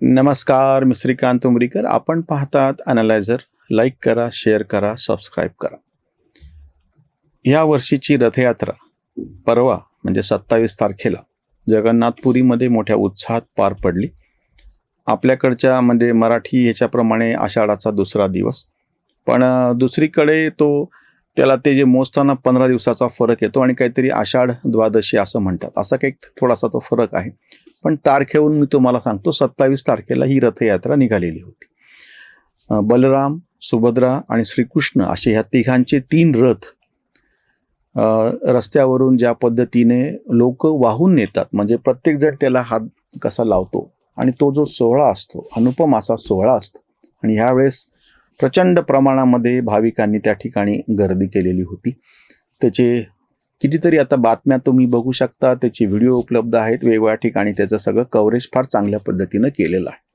नमस्कार मी श्रीकांत उमरीकर. आपण पाहतात अनालायझर लाईक करा शेअर करा सबस्क्राईब करा. या वर्षीची रथयात्रा परवा म्हणजे सत्तावीस तारखेला जगन्नाथपुरीमध्ये मोठ्या उत्साहात पार पडली. आपल्याकडच्या म्हणजे मराठी ह्याच्याप्रमाणे आषाढाचा दुसरा दिवस. पण दुसरीकडे तो त्याला ते जे मोजताना पंधरा दिवसाचा फरक येतो आणि काहीतरी आषाढ द्वादशी असं म्हणतात. असा काही थोडासा तो फरक आहे. पण तारखेहून मी तुम्हाला सांगतो सत्तावीस तारखेला ही रथयात्रा निघालेली होती. बलराम सुभद्रा आणि श्रीकृष्ण असे ह्या तिघांचे तीन रथ रस्त्यावरून ज्या पद्धतीने लोक वाहून नेतात म्हणजे प्रत्येक जण त्याला हात कसा लावतो आणि तो जो सोहळा असतो अनुपम असा सोहळा असतो. आणि ह्यावेळेस प्रचंड प्रमाणामध्ये भाविकांनी त्या ठिकाणी गर्दी केलेली होती. त्याचे कितीतरी आता बातम्या तुम्ही बघू शकता त्याचे व्हिडिओ उपलब्ध आहेत वेगवेगळ्या ठिकाणी त्याचं सगळं कव्हरेज फार चांगल्या पद्धतीनं केलेलं आहे.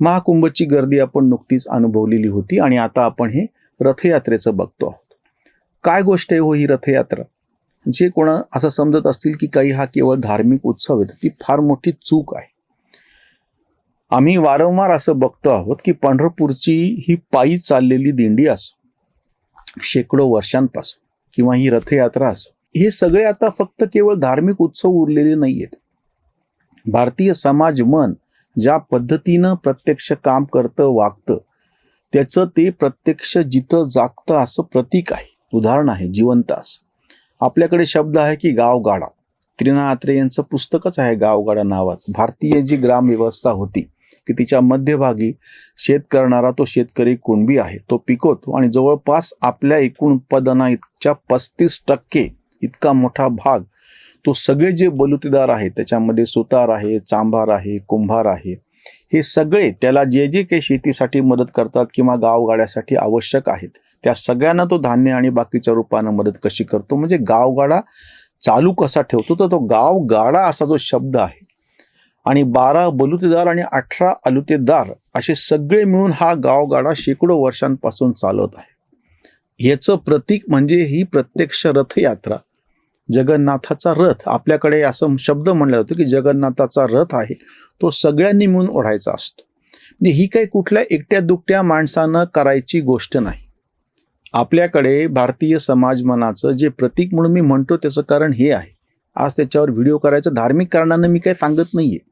महाकुंभची गर्दी आपण नुकतीच अनुभवलेली होती आणि आता आपण हे रथयात्रेचं बघतो आहोत. काय गोष्ट आहे हो ही रथयात्रा? जे कोण असं समजत असतील की काही हा केवळ धार्मिक उत्सव आहे ती फार मोठी चूक आहे. आम्ही वारंवार असं बघतो आहोत की पंढरपूरची ही पायी चाललेली दिंडी असो शेकडो वर्षांपासून किंवा ही रथयात्रा असो. हे सगळे आता फक्त केवळ धार्मिक उत्सव उरलेले नाही आहेत भारतीय समाज मन ज्या पद्धतीनं प्रत्यक्ष काम करतं वागतं त्याचं ते प्रत्यक्ष जिथं जागतं असं प्रतीक आहे उदाहरण आहे जिवंत असं. आपल्याकडे शब्द आहे की गावगाडा. त्रिना आत्रे यांचं पुस्तकच आहे गावगाडा नावाचं. भारतीय जी ग्रामव्यवस्था होती की तिच्या मध्यभागी शेत करणारा तो शेतकरी कुणबी आहे. तो पिकवतो आणि जवळपास आपल्या एकूण उत्पादना इतक्या पस्तीस टक्के इतका मोठा भाग तो सगळे जे बलुतेदार आहेत त्याच्यामध्ये सुतार आहे चांभार आहे कुंभार आहे हे सगळे त्याला जे जे काही शेतीसाठी मदत करतात किंवा गावगाड्यासाठी आवश्यक आहेत त्या सगळ्यांना तो धान्य आणि बाकीच्या रूपानं मदत कशी करतो? म्हणजे गावगाडा चालू कसा ठेवतो? तर तो गावगाडा असा जो शब्द आहे आणि बारा बलुतेदार आणि अठरा अलुतेदार असे सगळे मिळून हा गावगाडा शेकडो वर्षांपासून चालवत आहे. याचं प्रतीक म्हणजे ही प्रत्यक्ष रथयात्रा. जगन्नाथाचा रथ आपल्याकडे असं शब्द म्हणलं जातो की जगन्नाथाचा रथ आहे तो सगळ्यांनी मिळून ओढायचा असतो. म्हणजे ही काही कुठल्या एकट्या दुकट्या माणसानं करायची गोष्ट नाही. आपल्याकडे भारतीय समाज मनाचं जे प्रतीक म्हणून मी म्हणतो त्याचं कारण हे आहे. आज त्याच्यावर व्हिडिओ करायचं धार्मिक कारणानं मी काही सांगत नाही आहे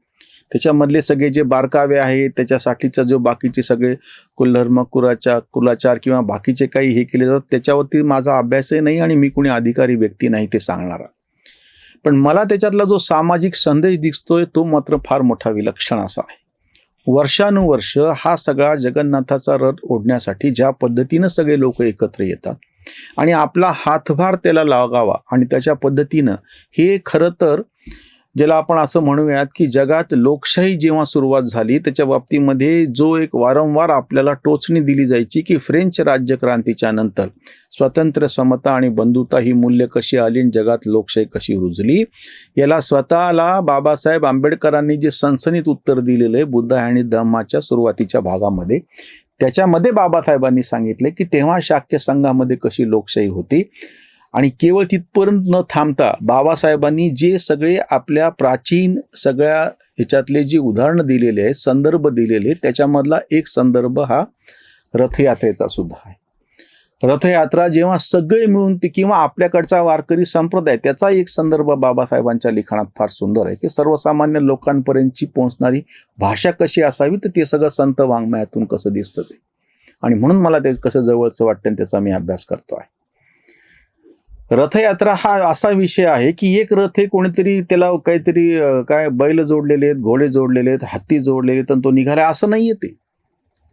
त्याच्यामधले सगळे जे बारकावे आहेत त्याच्यासाठीचा जो बाकीचे सगळे कुलधर्म कुराचा कुलाचार किंवा बाकीचे काही हे केले जातात त्याच्यावरती माझा अभ्यासही नाही आणि मी कुणी अधिकारी व्यक्ती नाही ते सांगणारा. पण मला त्याच्यातला जो सामाजिक संदेश दिसतोय तो मात्र फार मोठा विलक्षण असा आहे. वर्षानुवर्ष हा सगळा जगन्नाथाचा रथ ओढण्यासाठी ज्या पद्धतीनं सगळे लोक एकत्र येतात आणि आपला हातभार त्याला लागावा आणि त्याच्या पद्धतीनं हे खरं तर ज्याला आपण असं म्हणूयात की जगात लोकशाही जेव्हा सुरुवात झाली त्याच्या बाबतीमध्ये जो एक वारंवार आपल्याला टोचणी दिली जायची की फ्रेंच राज्यक्रांतीच्या नंतर. स्वातंत्र्य समता आणि बंधुता ही मूल्य कशी आली आणि जगात लोकशाही कशी रुजली? याला स्वतःला बाबासाहेब आंबेडकरांनी जे सनसनीत उत्तर दिलेलं आहे बुद्ध आणि धम्माच्या सुरुवातीच्या भागामध्ये त्याच्यामध्ये बाबासाहेबांनी सांगितले की तेव्हा शाक्य संघामध्ये कशी लोकशाही होती? आणि केवळ तिथपर्यंत न थांबता बाबासाहेबांनी जे सगळे आपल्या प्राचीन सगळ्या ह्याच्यातले जे उदाहरणं दिलेले आहेत संदर्भ दिलेले आहेत त्याच्यामधला एक संदर्भ हा रथयात्रेचा सुद्धा आहे. रथयात्रा जेव्हा सगळे मिळून ती किंवा आपल्याकडचा वारकरी संप्रदाय त्याचा एक संदर्भ बाबासाहेबांच्या लिखाणात फार सुंदर आहे की सर्वसामान्य लोकांपर्यंतची पोहोचणारी भाषा कशी असावी तर ते सगळं संत वाङ्मयातून कसं दिसतं ते. आणि म्हणून मला ते कसं जवळचं वाटतं आणि त्याचा मी अभ्यास करतो आहे. रथयात्रा हा असा विषय आहे की एक रथ हे कोणीतरी त्याला काहीतरी काय बैल जोडलेले आहेत घोडे जोडलेले आहेत हत्ती जोडलेले आहेत आणि तो निघाला असं नाही ते.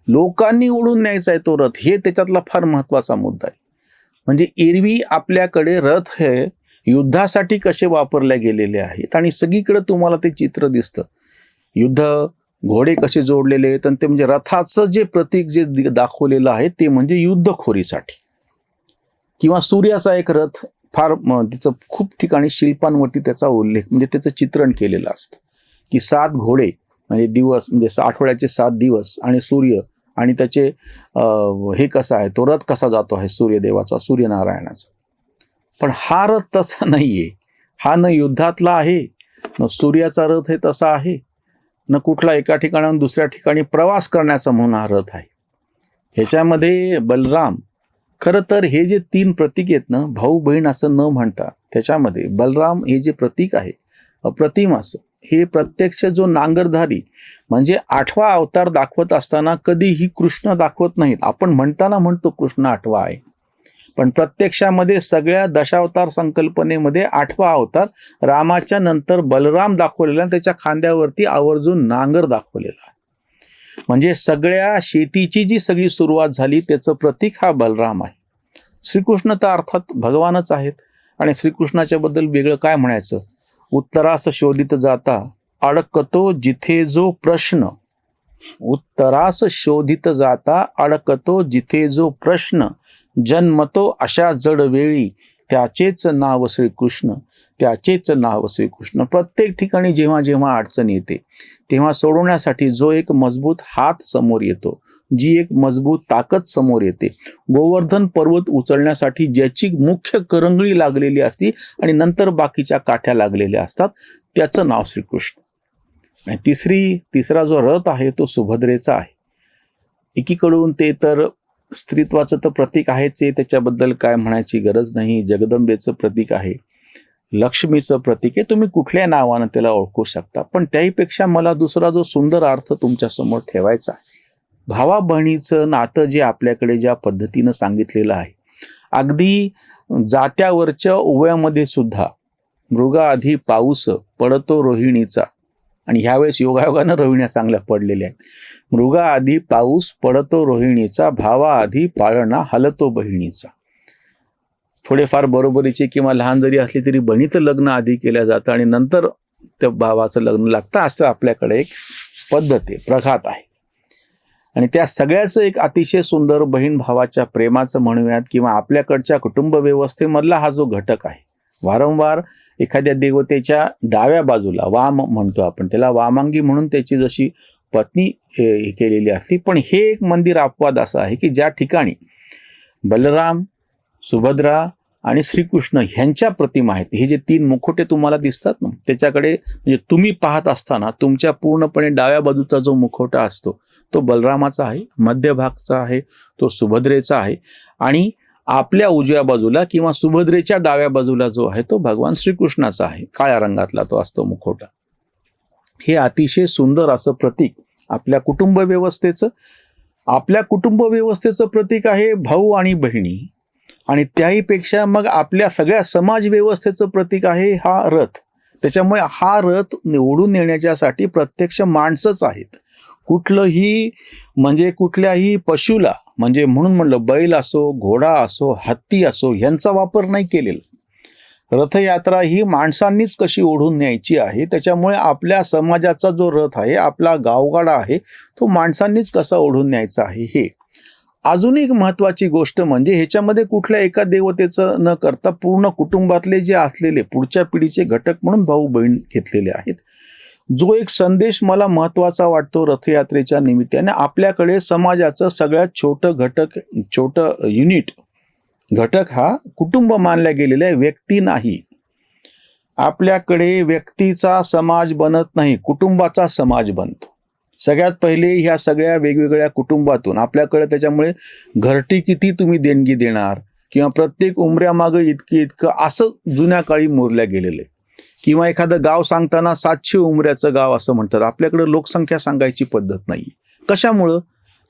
लोकांनी ओढून न्यायचा आहे तो रथ. हे त्याच्यातला फार महत्त्वाचा मुद्दा आहे. म्हणजे एरवी आपल्याकडे रथ हे युद्धासाठी कसे वापरले गेलेले आहेत आणि सगळीकडे तुम्हाला ते चित्र दिसतं. युद्ध घोडे कसे जोडलेले आहेत आणि ते म्हणजे रथाचं जे प्रतीक जे दाखवलेलं आहे ते म्हणजे युद्धखोरीसाठी. किंवा सूर्याचा एक रथ फार तिचं खूप ठिकाणी शिल्पांवरती त्याचा उल्लेख म्हणजे त्याचं चित्रण केलेलं असतं. की सात घोडे म्हणजे दिवस म्हणजे आठवड्याचे सात दिवस आणि सूर्य आणि त्याचे हे कसं आहे तो रथ कसा जातो आहे सूर्यदेवाचा सूर्यनारायणाचा. पण हा रथ तसा नाही आहे हा न युद्धातला आहे न सूर्याचा रथ हे तसा आहे न कुठला एका ठिकाणाहून दुसऱ्या ठिकाणी प्रवास करण्याचा म्हणून हा रथ आहे. ह्याच्यामध्ये बलराम खरं तर हे जे तीन प्रतीक आहेत ना भाऊ बहीण असं न म्हणता त्याच्यामध्ये बलराम हे जे प्रतीक आहे अप्रतिम असं हे प्रत्यक्ष जो नांगरधारी म्हणजे आठवा अवतार दाखवत असताना कधीही कृष्ण दाखवत नाहीत. आपण म्हणताना म्हणतो कृष्ण आठवा आहे. पण प्रत्यक्षामध्ये सगळ्या दशावतार संकल्पनेमध्ये आठवा अवतार रामाच्या नंतर बलराम दाखवलेला आणि त्याच्या खांद्यावरती आवर्जून नांगर दाखवलेला आहे. म्हणजे सगळ्या शेतीची जी सगळी सुरुवात झाली त्याचं प्रतीक हा बलराम आहे. श्रीकृष्ण तर अर्थात भगवानच आहेत. आणि श्रीकृष्णाच्या बद्दल वेगळं काय म्हणायचं? उत्तरास शोधित जाता अडकतो जिथे जो प्रश्न. उत्तरास शोधित जाता अडकतो जिथे जो प्रश्न. जन्मतो अशा जड वेळी त्याचेच नाव श्रीकृष्ण त्याचेच नाव श्रीकृष्ण. प्रत्येक ठिकाणी जेव्हा जेव्हा अडचण येते तेव्हा सोडवण्यासाठी जो एक मजबूत हात समोर येतो जी एक मजबूत ताकद समोर येते. गोवर्धन पर्वत उचलण्यासाठी ज्याची मुख्य करंगळी लागलेली असती आणि नंतर बाकीच्या काठ्या लागलेल्या असतात त्याचं नाव श्रीकृष्ण. तिसरी तिसरा जो रथ आहे तो सुभद्रेचा आहे. एकीकडून ते तर स्त्रीत्वाचं तर प्रतीक आहेच आहे त्याच्याबद्दल काय म्हणायची गरज नाही. जगदंबेचं प्रतीक आहे लक्ष्मीचं प्रतीक आहे. तुम्ही कुठल्या नावानं त्याला ओळखू शकता. पण त्याहीपेक्षा मला दुसरा जो सुंदर अर्थ तुमच्यासमोर ठेवायचा आहे. भावा बहिणीचं नातं जे आपल्याकडे ज्या पद्धतीनं सांगितलेलं आहे अगदी जात्यावरच्या ओव्यामध्ये सुद्धा मृगाआधी पाऊस पडतो रोहिणीचा आणि ह्यावेळेस योगायोगानं रोहिण्या चांगल्या पडलेल्या आहेत. मृगा आधी पाऊस पडतो रोहिणीचा भावा आधी पाळणा हलतो बहिणीचा. थोडेफार बरोबरीचे किंवा लहान जरी असली तरी बहिणीचं लग्न आधी केलं जातं आणि नंतर त्या भावाचं लग्न लागतं असं आपल्याकडे एक पद्धत आहे प्रघात आहे. आणि त्या सगळ्याचं एक अतिशय सुंदर बहीण भावाच्या प्रेमाचं म्हणूयात किंवा आपल्याकडच्या कुटुंब व्यवस्थेमधला हा जो घटक आहे वारंवार एखाद्या देवतेच्या डाव्या बाजूला वाम म्हणतो आपण त्याला वामांगी म्हणून त्याची जशी पत्नी केलेली असते. पण हे एक मंदिर अपवाद असं आहे की ज्या ठिकाणी बलराम सुभद्रा आणि श्रीकृष्ण ह्यांच्या प्रतिमा आहेत. हे जे तीन मुखोटे तुम्हाला दिसतात ना त्याच्याकडे म्हणजे तुम्ही पाहत असताना तुमच्या पूर्णपणे डाव्या बाजूचा जो मुखवटा असतो तो बलरामाचा आहे मध्यभागचा आहे तो सुभद्रेचा आहे. आणि आपल्या उजव्या बाजूला किंवा सुभद्रेच्या डाव्या बाजूला जो आहे तो भगवान श्रीकृष्णाचा आहे. काळ्या रंगातला तो असतो मुखोटा हे अतिशय सुंदर असं प्रतीक आपल्या कुटुंब व्यवस्थेचं आपल्या कुटुंब व्यवस्थेचं प्रतीक आहे भाऊ आणि बहिणी. आणि त्याहीपेक्षा मग आपल्या सगळ्या समाज व्यवस्थेचं प्रतीक आहे हा रथ. त्याच्यामुळे हा रथ निवडून नेण्याच्यासाठी प्रत्यक्ष माणसंच आहेत. कुठलंही म्हणजे कुठल्याही पशुला म्हणजे म्हणून म्हणलं बैल असो घोडा असो हत्ती असो यांचा वापर नाही केलेला. रथयात्रा ही माणसांनीच कशी ओढून न्यायची आहे त्याच्यामुळे आपल्या समाजाचा जो रथ आहे आपला गावगाडा आहे तो माणसांनीच कसा ओढून न्यायचा आहे हे. अजून एक महत्वाची गोष्ट म्हणजे ह्याच्यामध्ये कुठल्या एका देवतेचं न करता पूर्ण कुटुंबातले जे असलेले पुढच्या पिढीचे घटक म्हणून भाऊ बहीण घेतलेले आहेत. जो एक संदेश मला महत्त्वाचा वाटतो रथयात्रेच्या निमित्ताने आपल्याकडे समाजाचं सगळ्यात छोटं घटक छोटं युनिट घटक हा कुटुंब मानला गेलेला आहे व्यक्ती नाही. आपल्याकडे व्यक्तीचा समाज बनत नाही कुटुंबाचा समाज बनतो. सगळ्यात पहिले ह्या सगळ्या वेगवेगळ्या कुटुंबातून आपल्याकडे त्याच्यामुळे घरटी किती तुम्ही देणगी देणार किंवा प्रत्येक उमऱ्यामागं इतकी इतकं असं जुन्या काळी मोरल्या गेलेलं आहे. किंवा एखादं गाव सांगताना सातशे उमऱ्याचं गाव असं म्हणतात. आपल्याकडं लोकसंख्या सांगायची पद्धत नाही कशामुळं?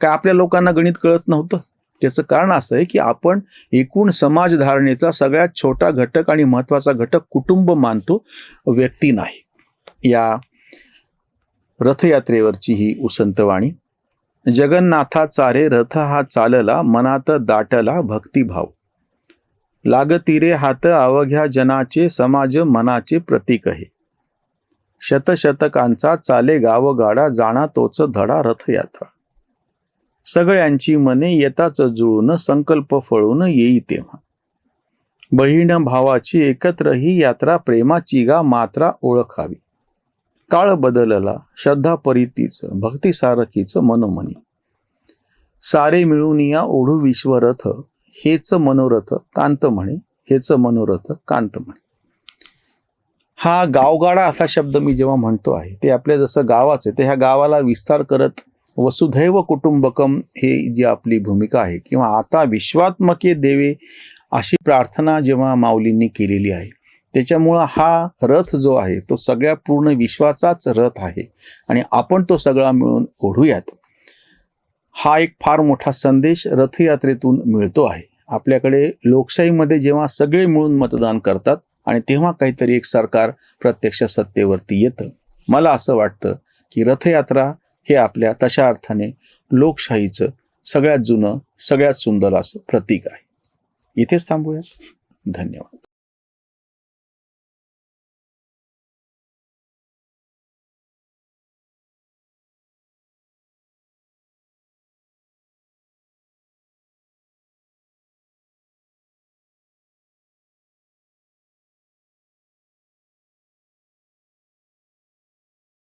काय आपल्या लोकांना गणित कळत नव्हतं? त्याचं कारण असं आहे की आपण एकूण समाजधारणेचा सगळ्यात छोटा घटक आणि महत्त्वाचा घटक कुटुंब मानतो व्यक्ती नाही. या रथयात्रेवरची ही उसंतवाणी जगन्नाथा चारे रथ हा चालला मनात दाटला भक्तिभाव. लागतीरे हात अवघ्या जनाचे समाज मनाचे प्रतीक आहे. शतशतकांचा चाले गावगाडा जाणा तोच धडा रथयात्रा. सगळ्यांची मने येताच जुळून संकल्प फळून येई तेव्हा. बहीण भावाची एकत्र ही यात्रा प्रेमाची गा मात्रा ओळखावी. काळ बदलला श्रद्धा परितीच भक्तीसारखीच मनमनी मनोमनी. सारे मिळून या ओढू विश्वरथ हेच मनोरथ कांत म्हणे हेच मनोरथ कांत म्हणे हा गावगाडा असा शब्द मी जेव्हा म्हणतो आहे ते आपल्या जसं गावाचं आहे ते ह्या गावाला विस्तार करत वसुधैव कुटुंबकम हे जी आपली भूमिका आहे किंवा आता विश्वात्मके देवे अशी प्रार्थना जेव्हा माऊलींनी केलेली आहे त्याच्यामुळं हा रथ जो आहे तो सगळ्या पूर्ण विश्वाचाच रथ आहे आणि आपण तो सगळा मिळून ओढूयात. हा एक फार मोठा संदेश रथयात्रेतून मिळतो आहे. आपल्याकडे लोकशाहीमध्ये जेव्हा सगळे मिळून मतदान करतात आणि तेव्हा काहीतरी एक सरकार प्रत्यक्ष सत्तेवरती येतं. मला असं वाटतं की रथयात्रा हे आपल्या तशा अर्थाने लोकशाहीचं सगळ्यात जुनं सगळ्यात सुंदर असं प्रतीक आहे. इथेच थांबूया. धन्यवाद.